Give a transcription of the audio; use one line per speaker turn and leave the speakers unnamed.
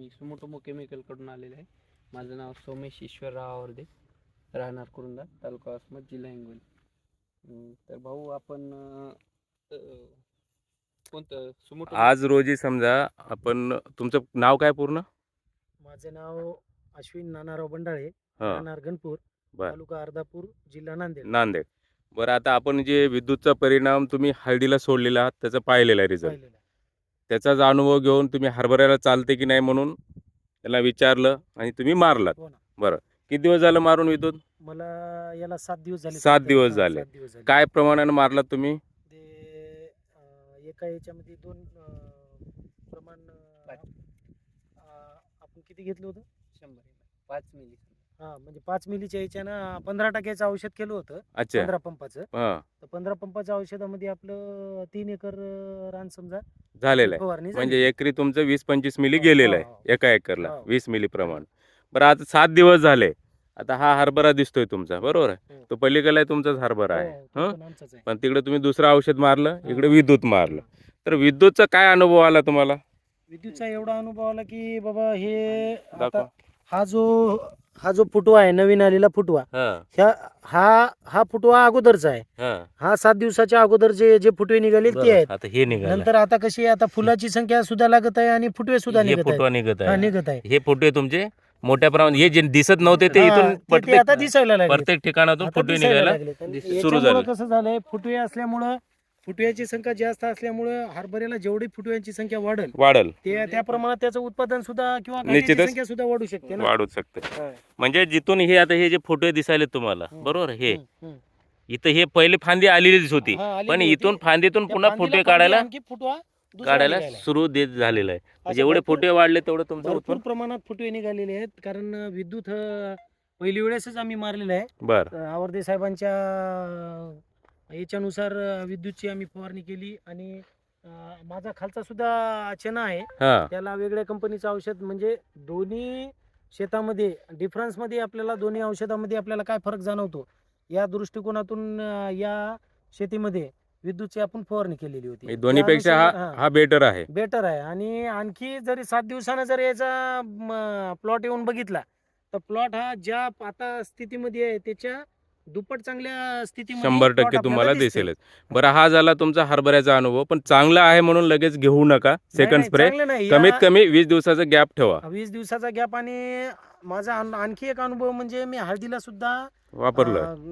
मी सुमोटोमो केमिकलकडून आलेलो आहे. माझं नाव सोमेश ईश्वरराव आवर्दे. राहणार कुरुंदा तालुका वसमत जिल्हा हिंगोली. तर भाऊ आपण कोणतं? सुमोटो
आज रोजी समजा आपण तुमचं नाव काय पूर्ण?
माझं नाव अश्विन नानाराव बंडाळे
हा.
राहणार गणपूर
बर.
तालुका अर्धापूर जिल्हा नांदेड.
नांदेड. बरं आता आपण जे विद्युतचा परिणाम तुम्ही हळदीला सोडलेला आहात त्याचा पाहिलेला आहे रिझल्ट. त्याचाच अनुभव घेऊन तुम्ही हरभऱ्याला चालते की नाही म्हणून त्याला विचारलं आणि तुम्ही मारलात.
हो ना.
बरं. किती दिवस झालं मारून विद्युत
मला याला सात दिवस झाले
सात. दिवस झाले.
सात दिवस झाले.
काय प्रमाणाने मारलात तुम्ही?
ते अं, एका याच्यामध्ये दोन अं, प्रमाण अं,
पाच.
अं, आपण किती घेतलं होतं?
शंभर. पाच मिली.
हा म्हणजे पाच मिलीच्या याच्यानं पंधरा टक्क्याचं औषध केलं होतं
अच्छा
पंधरा पंपाचं
हां
तर पंधरा पंपाच्या औषधामध्ये आपलं तीन एकर अं, रान समजा
झालेलं आहे
फवारणी झाली.
म्हणजे एकरी तुमचं वीस पंचवीस मिली
हो,
गेलेलं
हो,
आहे
हो.
एका एकरला
हो.
वीस मिली प्रमाण बरं आता सात दिवस झाले आता हा हरभरा दिसतोय तुमचा बरोबर आहे
हो.
तो पलीकडला तुमचाच हरभरा आहे
हो, तो
हं?
पण आमचाच आहे
पण तिकडे तुम्ही दुसरं औषध मारलं. इकडे विद्युत मारलं तर विद्युतचा काय अनुभव आला तुम्हाला
विद्युतचा एवढा अनुभव आला की बाबा हे
दाखवा
आता हा जो हा जो फुटवा आहे नवीन आलेला फुटवा ह्या हा हा फुटवा अगोदरचा आहे. हा. सात दिवसाच्या अगोदर जे जे फुटवे निघाले ते आहेत.
आता हे निघालं.
नंतर आता कशी आहे, आता फुलाची संख्या सुद्धा लागत आहे आणि फुटवे सुद्धा
हे
निघत
फुटवा निघत
हा
आहे
निघत आहे.
हे फुटवे तुमचे मोठ्या प्रमाणात हे जे दिसत नव्हते ते इथून
आता
प्रत्येक
दिसायला
प्रत्येक ठिकाणातून फुटवे निघायला सुरू झालं.
कसं झालंय फुटवे असल्यामुळं फुटव्याची संख्या जास्त असल्यामुळं हरभऱ्याला जेवढी फुटव्यांची संख्या वाढेल
वाढल
ते त्या प्रमाणात त्याचं उत्पादन सुद्धा किंवा
निश्चितच
संख्या सुद्धा वाढू शकते ना
वाढू शकते. म्हणजे जिथून हे आता हे जे फुटवे दिसायले तुम्हाला
हम्म.
बरोबर हे
हम्म, हम्म.
इथं हे पहिले फांदी आलेलीच होती
हा, आलेली
पण
होती.
इथून फांदीतून
त्या
पुन्हा
फांदीला फांदी
काढायला
आणखी फुटवा दुसरा
काढायला
निघायला.
सुरू देत झालेलं आहे
असं
जेवढे
भरपूर-
फुटवे वाढले तेवढं तुमचं
भरपूर
उत्पन्न
प्रमाणात फुटवे निघालेले आहेत कारण विद्युत अं, पहिली वेळेसच आम्ही मारलेलं आहे
बर
तर आवरदे साहेबांच्या याच्यानुसार विद्युतची आम्ही फवारणी केली आणि अं, माझा खालचा सुद्धा चना आहे.
हा.
त्याला वेगळ्या कंपनीचं औषध म्हणजे दोन्ही शेतामध्ये डिफरन्समध्ये आपल्याला दोन्ही औषधामध्ये आपल्याला काय फरक जाणवतो? या दृष्टिकोनातून अं, या शेतीमध्ये विद्युतची आपण फवारणी केलेली होती.
म्हणजे दोन्हीपेक्षा हा हा. बेटर आहे.
बेटर आहे. आणि आणखी जरी सात दिवसानं जर याचा प्लॉट येऊन बघितला तर प्लॉट हा ज्या आता स्थितीमध्ये आहे त्याच्या दुप्पट चांगल्या स्थितीमध्ये
शंभर टक्के तुम्हाला. दिसेलच. बरं हा झाला तुमचा हरभऱ्याचा अनुभव पण चांगला आहे म्हणून लगेच घेऊ नका.
नाही,
सेकंड
नाही,
स्प्रे
चांगलं नाही.
कमीत
या-
कमी वीस दिवसाचा गॅप ठेवा.
वीस दिवसाचा गॅप आणि माझा आन- आणखी एक अनुभव म्हणजे मी हळदीला सुद्धा
वापरलं.
अं,